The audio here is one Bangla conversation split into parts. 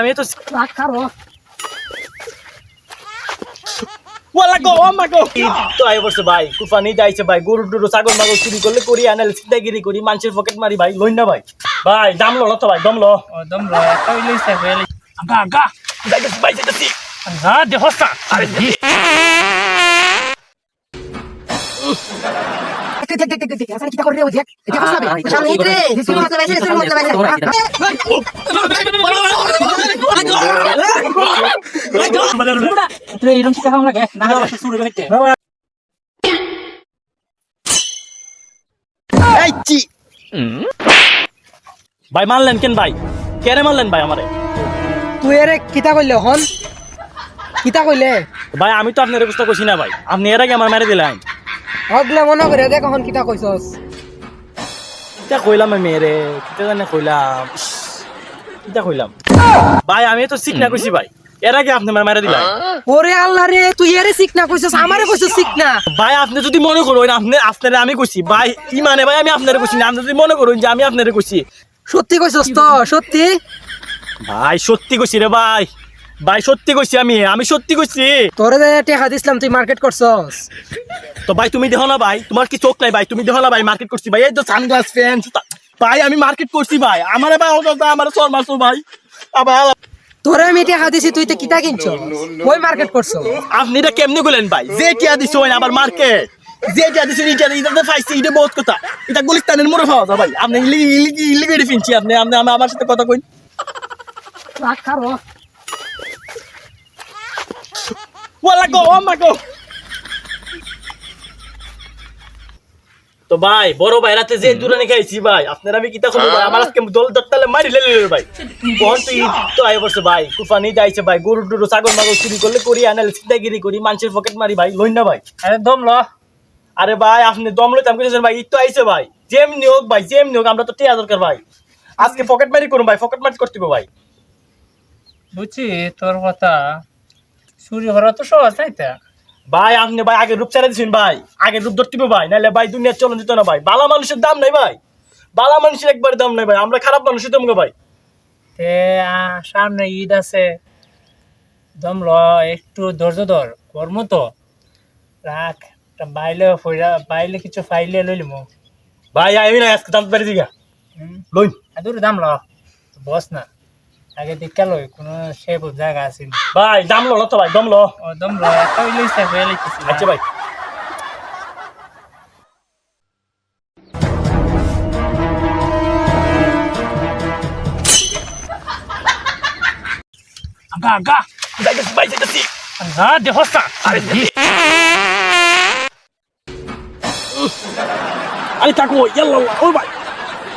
আমি তো ভাই কুফানি যাইছে ভাই গরু টুরু ছাগল মাগল চুরি করলে করি আনাল সিদাগিরি করি মানুষের পকেট মারি ভাই লইন না ভাই। ভাই দাম লো তো ভাই দম লো। দম লো একটা লইছে বেলে আগা আগা যাইতেছি ভাই যাইতেছি। না দেহসা আরে ভাই মারলেন কেন ভাই? কেন মারলেন ভাই আমারে? তুই এরে কিতা কইলে হন? কিতা কইলে? ভাই আমি তো আপনার অবস্থা করছি না ভাই। আপনি এর আগে আমার মেরে দিলেন। হগলে মনে করে দেখ হন কিটা কইছস। কিটা কইলাম আমি মেরে কিটা জানে কইলাম। কিটা কইলাম। ভাই আমি তো শিখ না কইছি ভাই। এর আগে আপনি আমার মেরে দিলেন ওরে আল্লাহ রে তুই এরে শিখ না কইছস আমারে কইছস শিখ না। ভাই আপনি যদি মনে করুন আপনি আপনারে আমি কইছি। ভাই ইমানে ভাই আমি আপনারে কইছি না। আপনি যদি মনে করুন যে আমি আপনারে কইছি। সত্যি কইছস তো সত্যি? ভাই সত্যি কইছি রে ভাই। ভাই সত্যি কইছি আমি আমি সত্যি কইছি। তোরে যে টাকা দিছিলাম তুই মার্কেট করছস। তো ভাই তুমি দেখো না ভাই তোমার কি চোখ নাই ভাই? তুমি দেখো না ভাই মার্কেট করছি ভাই। এই তো সানগ্লাস ফ্যান ভাই আমি মার্কেট করছি ভাই। আমারে ভাই অযথা আমার সর মারছো ভাই। আবার তোরে আমি টাকা দিছি তুই তো কিটা কিনছস? কই মার্কেট করছস? আপনি এটা কেমনে বলেন ভাই? যে টিয়া দিছো আবার মার্কেট যে টিয়া দিছো এটা এটা পাইছি এটা বহুত কথা। এটা গুলিস্তানের মোড়ে পাওয়া যায় ভাই। আপনি ইলি ইলি ইলি ফিনছি আপনি আপনি আমার সাথে কথা কইন। খারো। ওয়ালা গো আমা গো তো ভাই বড় ভাই রাতে যে দূরানি খাইছি ভাই আপনারা আমি কিতা করব ভাই? আমার আজকে দল দত্তালে মারি লেলে ভাই। কোন তুই তো আই বসে ভাই কুফানি যাইছে ভাই গরু টুরু ছাগল মাগল চুরি করলে করি আনাল সিদাগিরি করি মানুষের পকেট মারি ভাই লইন না ভাই। আরে দম লো। আরে ভাই আপনি দম লইতাম কিছু ভাই? ঈদ তো আইছে ভাই যেমনি হোক ভাই যেমনি হোক আমরা তো টিয়া দরকার ভাই। আজকে পকেট মারি করুন ভাই পকেট মারি করতে হবে ভাই। বুঝছি তোর কথা। চুরি করা তো সহজ নাই তা? ভাই আপনি ভাই আগে রূপ ছেড়ে দিছেন ভাই। আগে রূপ ধরতে হবে ভাই নাহলে ভাই দুনিয়ার চলন দিত না ভাই। বালা মানুষের দাম নাই ভাই। বালা মানুষের একবার দাম নাই ভাই। আমরা খারাপ মানুষের দাম ভাই। তে সামনে ঈদ আছে। দম ল একটু ধৈর্য ধর কর্ম তো। রাখ বাইলে ফইরা বাইলে কিছু ফাইলে লইলিম ভাই আমি না আজকে দাম পারি দিগা লইন। আদুর দাম ল। বস না। আগে দেখা লই কোনো সেব জায়গা আছে নি। ভাই দাম লো তো ভাই দম লো। ও দম ল একটা লইছে বেলে কিছু আচ্ছা ভাই। আগা আগা যাইতেছি ভাই যাইতেছি না দেহসা আরে আরে কাকু ইয়াল্লা ও ভাই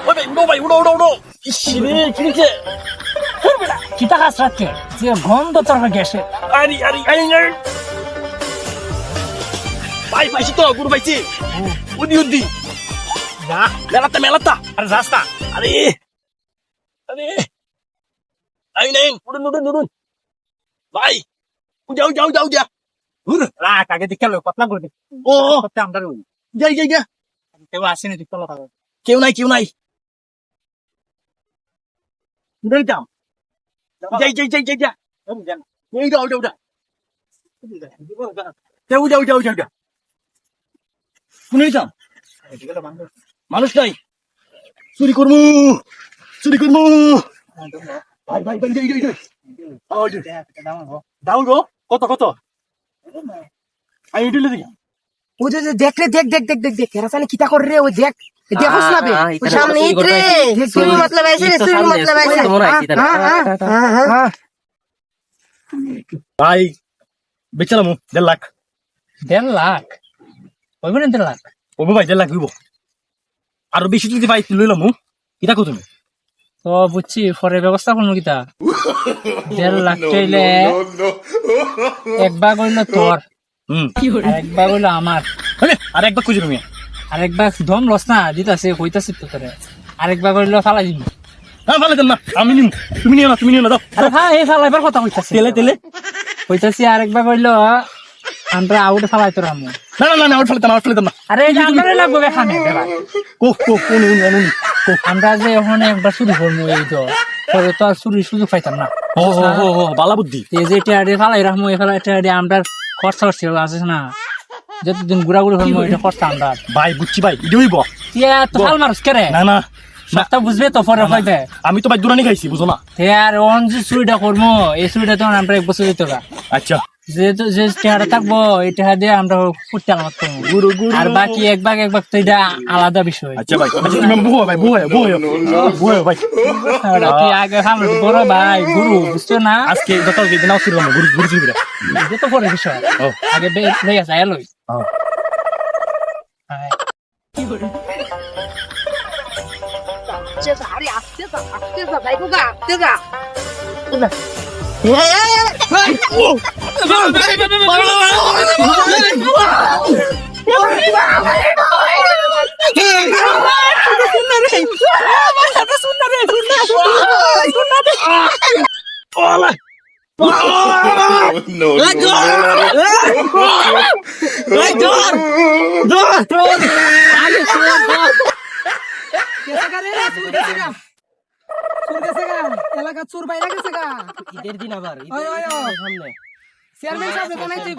ও ভাই উড়ো ভাই উড়ো উড়ো উড়ো ইসি রে কি হয়েছে কিতা কাজ রাখছে যে গন্ধ তোর গেছে। আরে আরে আরে ভাই পাইছি তো গুরু পাইছি। উদি উদি যা মেলাতা মেলাতা। আর রাস্তা। আরে আরে। আই নাই উড়ুন উড়ুন উড়ুন। ভাই যাও যাও যাও যা রাখ আগে দেখা লই পাতলা করে দে ও। করতে আমরা রই যাই যাই যা কেউ আসেনি দেখা লো থাকো কেউ নাই কেউ নাই। উড়াইতাম যাই যাই যাই যাই যা এই যাও যাও যা যাও যাও যাও যাও যা শুনে নিতাম মানুষ নাই চুরি করমু চুরি করমু ভাই ভাই ভাই যাই যাই যাই দাও গো কত কত আমি উঠিলে দেখি দেখ দেখ দেখ দেখ দেখ দেখ এরা সালে কিটা করে রে? ওই দেখ। দেখোস না বে সামনে ইতরে সুর মতলব আছে সুর মতলব আছে। ভাই বেচালাম দেড় লাখ। দেড় লাখ? হইব না দেড় লাখ? ওবো ভাই দেড় লাখ হইব আরও বেশি যদি ভাই লইলাম কিটা কো তুমি? তো বুঝছি পরে ব্যবস্থা করব কিতা? দেড় লাখ চাইলে এক ভাগ হইল তোর। হুম। আর এক ভাগ হইল আমার। আরে আর একবার খুঁজি তুমি। আর এক ভাগ দম লস না দিতাছে কইতাছে তো তোরে। আরেক ভাগ হইল ফালাই দিবি হ্যাঁ দেন না আমি নিম তুমি নিও না তুমি নিও না দাও আরে ভাই এই ফালাইবার কথা কইতাছে। তেলে তেলে। কইতাছি আরেক ভাগ হইল আমরা আউট ফালাই তোর আমু। না না না না আমার ফেলে আমার ফেলে না। আরে এটা আমরা লাগবে কো কো কোন কোন আমরা যে ওখানে একবার শুরু করব এই তো পরে তো আর সুযোগ পাইতাম না। ও ও ও বালা বুদ্ধি। এই যে টেয়ারে ফালাই রাখব এ ফালাই টেয়ারে আমরা খরচা করছি আছে না। যতদিন ঘুরাঘুরি করব এটা খরচা আমরা। ভাই বুঝছি ভাই ইডি হইব? তুই তো হাল মারস কে রে না না। সপ্তাহ বুঝবে তো পরে হইবে আমি তো ভাই দুরানি খাইছি বুঝো না। আর অন যে চুরিটা করব এই চুরিটা তো আমরা এক বছর দিতে আচ্ছা। যেহেতু যে টেহারা থাকব এই টেহা দিয়ে আমরা ফুটতে আর বাকি এক ভাগ এক ভাগ তো এটা আলাদা বিষয়। আচ্ছা ভাই আচ্ছা কি আগে আমার বড় ভাই গুরু বুঝছ না? আজকে যত দিন গুরু গুরু এটা তো পরে বিষয়। আগে যায় লই। ও আরে আসতে যা আসতে যা যাই গা আসতে যা এই, এই, এই, এই, গেছে চুর। চুর চুর বাইরে গেছে গা। ঈদের দিন আবার। সামনে চেয়ারম্যান সাহেব তুই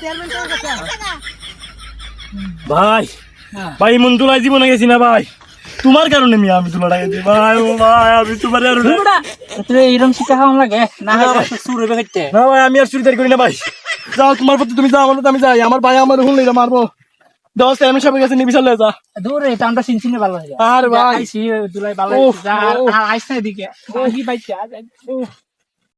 চেয়ারম্যান সাহেব ভাই ভাই মন তুলাই জীবনে গেছি না ভাই তোমার কারণে আমি আমি তুলা গেছি ভাই ও ভাই আমি তোমার আর তুই এরকম শিক্ষা খাওয়ান লাগে না সুর হইবে খাইতে না ভাই আমি আর চুরিদারি করি না ভাই যাও তোমার প্রতি তুমি যাও আমার আমি যাই। আমার ভাই আমার হুল নিয়ে মারবো। দশ আমি সবাই গেছে নিবিশাল যা। দূরে এটা আমরা চিনছি না ভালো হয়ে আর ভাই। দুলাই ভালো আর। আইস এদিকে। পাইছে